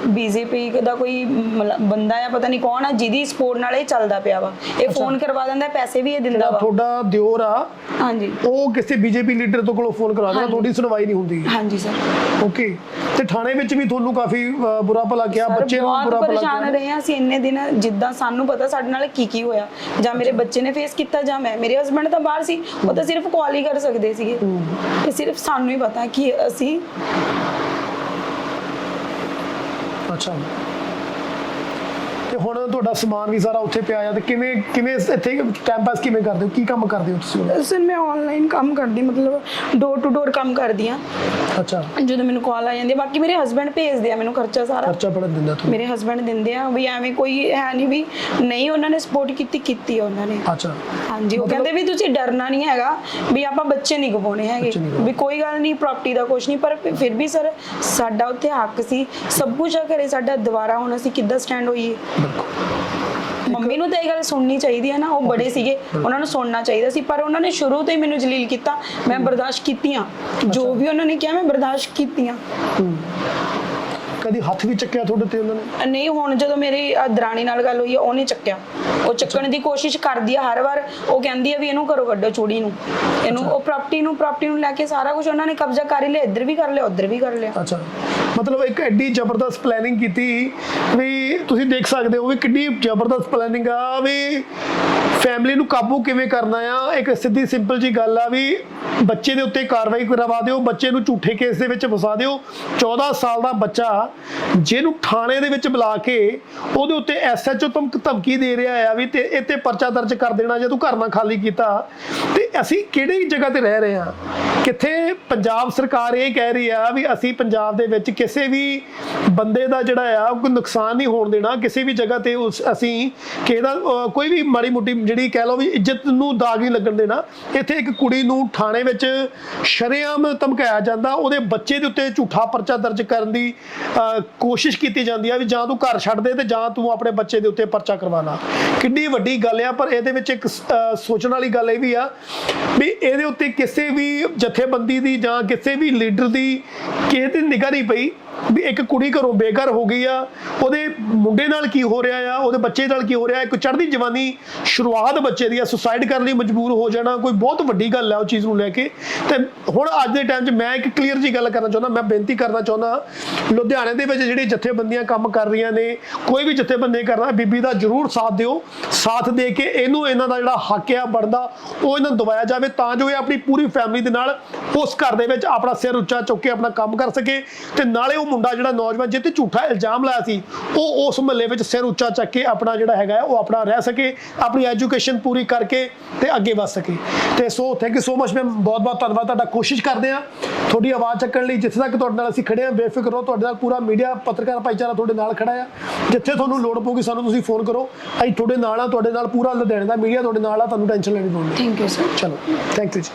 ਬੀਜੇਪੀ ਦਾ ਕੋਈ ਮਤਲਬ ਬੰਦਾ ਆ ਪਤਾ ਨਹੀਂ ਕੌਣ ਆ ਜਿਹਦੀ ਸਪੋਰਟ ਨਾਲ ਇਹ ਚੱਲਦਾ ਪਿਆ ਵਾ। ਇਹ ਫੋਨ ਕਰਵਾ ਦਿੰਦਾ ਪੈਸੇ ਵੀ ਇਹ ਦਿੰਦਾ ਵਾ। ਤੁਹਾਡਾ ਦਿਓਰ ਆ ਹਾਂਜੀ। ਉਹ ਕਿਸੇ ਬੀਜੇਪੀ ਲੀਡਰ ਤੋਂ ਕੋਲੋਂ ਫੋਨ ਕਰਾ ਦੇਣਾ ਹਾਂਜੀ। ਤੁਹਾਡੀ ਸੁਣਵਾਈ ਨਹੀਂ ਹੁੰਦੀ। ਹਾਂਜੀ ਸਰ ਓਕੇ ਤੇ ਥਾਣੇ ਵਿੱਚ ਵੀ ਤੁਹਾਨੂੰ ਕਾਫੀ ਬੁਰਾ ਭਲਾ ਕਿਹਾ ਸਰ, ਬੱਚੇ ਬਹੁਤ ਪਰੇਸ਼ਾਨ ਰਹੇ ਹਾਂ ਅਸੀਂ ਇੰਨੇ ਦਿਨ ਜਿੱਦਾਂ ਸਾਨੂੰ ਪਤਾ ਸਾਡੇ ਨਾਲ ਕੀ ਕੀ ਹੋਇਆ। ਜਾਂ ਮੇਰੇ ਬੱਚੇ ਨੇ ਫੇਸ ਕੀਤਾ ਜਾਂ ਮੈਂ ਮੇਰੇ ਹਸਬੰਡ ਤਾਂ ਬਾਹਰ ਸੀ ਉਹ ਤਾਂ ਸਿਰਫ ਕਾਲ ਹੀ ਕਰ ਸਕਦੇ ਸੀਗੇ। ਇਹ ਸਿਰਫ ਸਾਨੂੰ ਹੀ ਪਤਾ ਕਿ ਅਸੀਂ ਅੱਛਾ। ਤੇ ਹੁਣ ਤੁਹਾਡਾ ਸਮਾਨ ਵੀ ਸਾਰਾ ਉੱਥੇ ਪਿਆ ਆ ਤੇ ਕਿਵੇਂ ਕਿਵੇਂ ਇੱਥੇ ਟਾਈਮ ਪਾਸ ਕਿਵੇਂ ਕਰਦੇ ਹੋ? ਕੀ ਕੰਮ ਕਰਦੇ ਹੋ ਤੁਸੀਂ? ਸਰ ਮੈਂ ਆਨਲਾਈਨ ਕੰਮ ਕਰਦੀ ਮਤਲਬ ਡੋਰ ਟੂ ਡੋਰ ਕੰਮ ਕਰਦੀ ਆ ਅੱਛਾ। ਜਦੋਂ ਮੈਨੂੰ ਕਾਲ ਆ ਜਾਂਦੀ ਬਾਕੀ ਮੇਰੇ ਹਸਬੰਡ ਭੇਜਦੇ ਆ ਮੈਨੂੰ ਖਰਚਾ ਸਾਰਾ। ਖਰਚਾ ਬੜਾ ਦਿੰਦਾ ਤੁਹਾਨੂੰ? ਮੇਰੇ ਹਸਬੰਡ ਦਿੰਦੇ ਆ ਵੀ ਐਵੇਂ ਕੋਈ ਹੈ ਨਹੀਂ ਵੀ ਨਹੀਂ ਉਹਨਾਂ ਨੇ ਸਪੋਰਟ ਕੀਤੀ ਕੀਤੀ ਆ ਉਹਨਾਂ ਨੇ। ਅੱਛਾ। ਹਾਂਜੀ ਉਹ ਕਹਿੰਦੇ ਵੀ ਤੁਸੀਂ ਡਰਨਾ ਨਹੀਂ ਹੈਗਾ ਵੀ ਆਪਾਂ ਬੱਚੇ ਨਹੀਂ ਗਵਾਉਣੇ ਹੈਗੇ। ਵੀ ਕੋਈ ਗੱਲ ਨਹੀਂ ਪ੍ਰਾਪਰਟੀ ਦਾ ਕੁਝ ਨਹੀਂ ਪਰ ਫਿਰ ਵੀ ਸਰ ਸਾਡਾ ਉੱਥੇ ਹੱਕ ਸੀ। ਸਭ ਕੁਝ ਆ ਘਰੇ ਸਾਡਾ ਦੁਬਾਰਾ ਹੁਣ ਅਸੀਂ ਕਿੱਦਾਂ ਸਟੈਂਡ ਹੋਈਏ? ਮੰਮੀ ਨੂੰ ਤਾਂ ਇਹ ਗੱਲ ਸੁਣਨੀ ਚਾਹੀਦੀ ਹੈ ਨਾ ਉਹ ਬੜੇ ਸੀਗੇ ਉਹਨਾਂ ਨੂੰ ਸੁਣਨਾ ਚਾਹੀਦਾ ਸੀ ਪਰ ਉਹਨਾਂ ਨੇ ਸ਼ੁਰੂ ਤੋਂ ਹੀ ਮੈਨੂੰ ਜਲੀਲ ਕੀਤਾ ਮੈਂ ਬਰਦਾਸ਼ਤ ਕੀਤੀਆਂ। ਜੋ ਵੀ ਉਹਨਾਂ ਨੇ ਕਿਹਾ ਮੈਂ ਬਰਦਾਸ਼ਤ ਕੀਤੀਆਂ। ਕਦੀ ਹੱਥ ਵੀ ਚੱਕਿਆ ਤੁਹਾਡੇ ਤੇ ਉਹਨਾਂ ਨੇ? ਨਹੀਂ ਹੁਣ ਜਦੋਂ ਮੇਰੀ ਅ, ਦਰਾਣੀ ਨਾਲ ਗੱਲ ਹੋਈ ਹੈ ਉਹਨੇ ਚੱਕਿਆ। ਉਹ ਚੱਕਣ ਦੀ ਕੋਸ਼ਿਸ਼ ਕਰਦੀ ਆ ਹਰ ਵਾਰ ਉਹ ਕਹਿੰਦੀ ਆ ਵੀ ਇਹਨੂੰ ਘਰੋਂ ਕੱਢੋ ਚੂੜੀ ਨੂੰ। ਇਹਨੂੰ ਉਹ ਪ੍ਰਾਪਰਟੀ ਨੂੰ ਪ੍ਰਾਪਰਟੀ ਨੂੰ ਲੈ ਕੇ ਸਾਰਾ ਕੁਝ ਉਹਨਾਂ ਨੇ ਕਬਜ਼ਾ ਕਰ ਹੀ ਲਿਆ ਇੱਧਰ ਵੀ ਕਰ ਲਿਆ ਉੱਧਰ ਵੀ ਕਰ ਲਿਆ। ਅੱਛਾ। ਮਤਲਬ ਇੱਕ ਐਡੀ ਜ਼ਬਰਦਸਤ ਪਲੈਨਿੰਗ ਕੀਤੀ ਵੀ ਤੁਸੀਂ ਦੇਖ ਸਕਦੇ ਹੋ ਵੀ ਕਿੰਨੀ ਜ਼ਬਰਦਸਤ ਪਲੈਨਿੰਗ ਆ ਵੀ ਫੈਮਿਲੀ ਨੂੰ ਕਾਬੂ ਕਿਵੇਂ ਕਰਨਾ ਆ। ਇੱਕ ਸਿੱਧੀ ਸਿੰਪਲ ਜੀ ਗੱਲ ਆ ਵੀ ਬੱਚੇ ਦੇ ਉੱਤੇ ਕਾਰਵਾਈ ਕਰਵਾ ਦਿਓ, ਬੱਚੇ ਨੂੰ ਝੂਠੇ ਕੇਸ ਦੇ ਵਿੱਚ ਫਸਾ ਦਿਓ। 14 ਸਾਲ ਦਾ ਬੱਚਾ ਜਿਹਨੂੰ ਥਾਣੇ ਦੇ ਵਿੱਚ ਬੁਲਾ ਕੇ ਉਹਦੇ ਉੱਤੇ ਐਸਐਚਓ ਧਮਕ ਧਮਕੀ ਦੇ ਰਿਹਾ ਆ ਵੀ ਤੇ ਇਹ ਤੇ ਪਰਚਾ ਦਰਜ ਕਰ ਦੇਣਾ ਜੇ ਤੂੰ ਘਰ ਨਾ ਖਾਲੀ ਕੀਤਾ। ਤੇ ਅਸੀਂ ਕਿਹੜੀ ਜਗ੍ਹਾ ਤੇ ਰਹਿ ਰਹੇ ਹਾਂ? ਕਿੱਥੇ ਪੰਜਾਬ ਸਰਕਾਰ ਇਹ ਕਹਿ ਰਹੀ ਆ ਵੀ ਅਸੀਂ ਪੰਜਾਬ ਦੇ ਵਿੱਚ ਕਿਸੇ ਵੀ ਬੰਦੇ ਦਾ ਜਿਹੜਾ ਆ ਕੋਈ ਨੁਕਸਾਨ ਨਹੀਂ ਹੋਣ ਦੇਣਾ। ਕਿਸੇ ਵੀ ਜਗ੍ਹਾ ਤੇ ਉਸ ਅਸੀਂ ਕਿਸੇ ਦਾ ਕੋਈ ਵੀ ਮਾੜੀ ਮੋਟੀ ਜਿਹੜੀ ਕਹਿ ਲਓ ਵੀ ਇੱਜ਼ਤ ਨੂੰ ਦਾਗ ਨਹੀਂ ਲੱਗਣ ਦੇਣਾ। ਇੱਥੇ ਇੱਕ ਕੁੜੀ ਨੂੰ ਥਾਣੇ ਵਿੱਚ ਸ਼ਰੇਆਮ ਧਮਕਾਇਆ ਜਾਂਦਾ। ਉਹਦੇ ਬੱਚੇ ਦੇ ਉੱਤੇ ਝੂਠਾ ਪਰਚਾ ਦਰਜ ਕਰਨ ਦੀ ਕੋਸ਼ਿਸ਼ ਕੀਤੀ ਜਾਂਦੀ ਆ ਵੀ ਜਾਂ ਤੂੰ ਘਰ ਛੱਡ ਦੇ ਤੇ ਜਾਂ ਤੂੰ ਆਪਣੇ ਬੱਚੇ ਦੇ ਉੱਤੇ ਪਰਚਾ ਕਰਵਾ ਲਾ। ਕਿੰਨੀ ਵੱਡੀ ਗੱਲ ਆ, ਪਰ ਇਹਦੇ ਵਿੱਚ ਇੱਕ ਸੋਚਣ ਵਾਲੀ ਗੱਲ ਇਹ ਵੀ ਆ ਵੀ ਇਹਦੇ ਉੱਤੇ ਕਿਸੇ ਵੀ ਜਥੇਬੰਦੀ ਦੀ ਜਾਂ ਕਿਸੇ ਵੀ ਲੀਡਰ ਦੀ ਕਿਸੇ ਦੀ ਨਿਗਾਹ ਨਹੀਂ ਪਈ। ਵੀ ਇੱਕ ਕੁੜੀ ਘਰੋਂ ਬੇਘਰ ਹੋ ਗਈ ਆ, ਉਹਦੇ ਮੁੰਡੇ ਨਾਲ ਕੀ ਹੋ ਰਿਹਾ ਆ, ਉਹਦੇ ਬੱਚੇ ਨਾਲ ਕੀ ਹੋ ਰਿਹਾ ਇੱਕ ਚੜ੍ਹਦੀ ਜਵਾਨੀ ਸ਼ੁਰੂਆਤ ਬੱਚੇ ਦੀ ਆ, ਸੁਸਾਈਡ ਕਰਨ ਲਈ ਮਜਬੂਰ ਹੋ ਜਾਣਾ, ਕੋਈ ਬਹੁਤ ਵੱਡੀ ਗੱਲ ਆ ਉਹ ਚੀਜ਼ ਨੂੰ ਲੈ ਕੇ। ਤੇ ਹੁਣ ਅੱਜ ਦੇ ਟਾਈਮ 'ਚ ਮੈਂ ਇੱਕ ਕਲੀਅਰ ਜੀ ਗੱਲ ਕਰਨਾ ਚਾਹੁੰਦਾ, ਮੈਂ ਬੇਨਤੀ ਕਰਨਾ ਚਾਹੁੰਦਾ, ਲੁਧਿਆਣੇ ਦੇ ਵਿੱਚ ਜਿਹੜੀ ਜਥੇਬੰਦੀਆਂ ਕੰਮ ਕਰ ਰਹੀਆਂ ਨੇ, ਕੋਈ ਵੀ ਜਥੇਬੰਦੀ ਕਰਨਾ ਬੀਬੀ ਦਾ ਜ਼ਰੂਰ ਸਾਥ ਦਿਓ, ਸਾਥ ਦੇ ਕੇ ਇਹਨੂੰ ਇਹਨਾਂ ਦਾ ਜਿਹੜਾ ਹੱਕ ਆ ਬਣਦਾ, ਉਹ ਇਹਨਾਂ ਨੂੰ ਦਵਾਇਆ ਜਾਵੇ, ਤਾਂ ਜੋ ਇਹ ਆਪਣੀ ਪੂਰੀ ਫੈਮਿਲੀ ਦੇ ਨਾਲ ਉਸ ਘਰ ਦੇ ਵਿੱਚ ਆਪਣਾ ਸਿਰ ਉੱਚਾ ਚੁੱਕ ਕੇ ਆਪਣਾ ਕੰਮ ਕਰ ਸਕੇ ਤੇ ਨਾਲੇ ਉਹ ਮੁੰਡਾ ਜਿਹੜਾ ਨੌਜਵਾਨ ਜਿੱਤੇ ਝੂਠਾ ਇਲਜ਼ਾਮ ਲਾਇਆ ਸੀ ਉਹ ਉਸ ਮਹੱਲੇ ਵਿੱਚ ਸਿਰ ਉੱਚਾ ਚੱਕ ਕੇ ਆਪਣਾ ਜਿਹੜਾ ਹੈਗਾ ਉਹ ਆਪਣਾ ਰਹਿ ਸਕੇ ਆਪਣੀ ਐਜੂਕੇਸ਼ਨ ਪੂਰੀ ਕਰਕੇ ਤੇ ਅੱਗੇ ਵਧ ਸਕੇ। ਤੇ so thank you so much ਮੈਂ ਬਹੁਤ ਬਹੁਤ ਧੰਨਵਾਦ ਤੁਹਾਡਾ ਕੋਸ਼ਿਸ਼ ਕਰਦੇ ਆ ਤੁਹਾਡੀ ਆਵਾਜ਼ ਚੱਕਣ ਲਈ ਜਿੱਥੇ ਤੱਕ ਤੁਹਾਡੇ ਨਾਲ ਅਸੀਂ ਖੜੇ ਆ ਬੇਫਿਕਰ ਰਹੋ ਤੁਹਾਡੇ ਨਾਲ ਪੂਰਾ ਮੀਡੀਆ ਪੱਤਰਕਾਰ ਭਾਈਚਾਰਾ ਤੁਹਾਡੇ ਨਾਲ ਖੜਾ ਆ। ਜਿੱਥੇ ਤੁਹਾਨੂੰ ਲੋੜ ਪਊਗੀ ਸਾਨੂੰ ਤੁਸੀਂ ਫੋਨ ਕਰੋ ਅਸੀਂ ਤੁਹਾਡੇ ਨਾਲ ਆ ਤੁਹਾਡੇ ਨਾਲ ਪੂਰਾ ਲੁਧਿਆਣੇ ਦਾ ਮੀਡੀਆ ਤੁਹਾਡੇ ਨਾਲ ਆ ਤੁਹਾਨੂੰ ਟੈਨਸ਼ਨ ਲੈਣੀ ਨਹੀਂ। ਥੈਂਕ ਯੂ ਸਰ ਚਲੋ ਥੈਂਕ ਯੂ ਜੀ।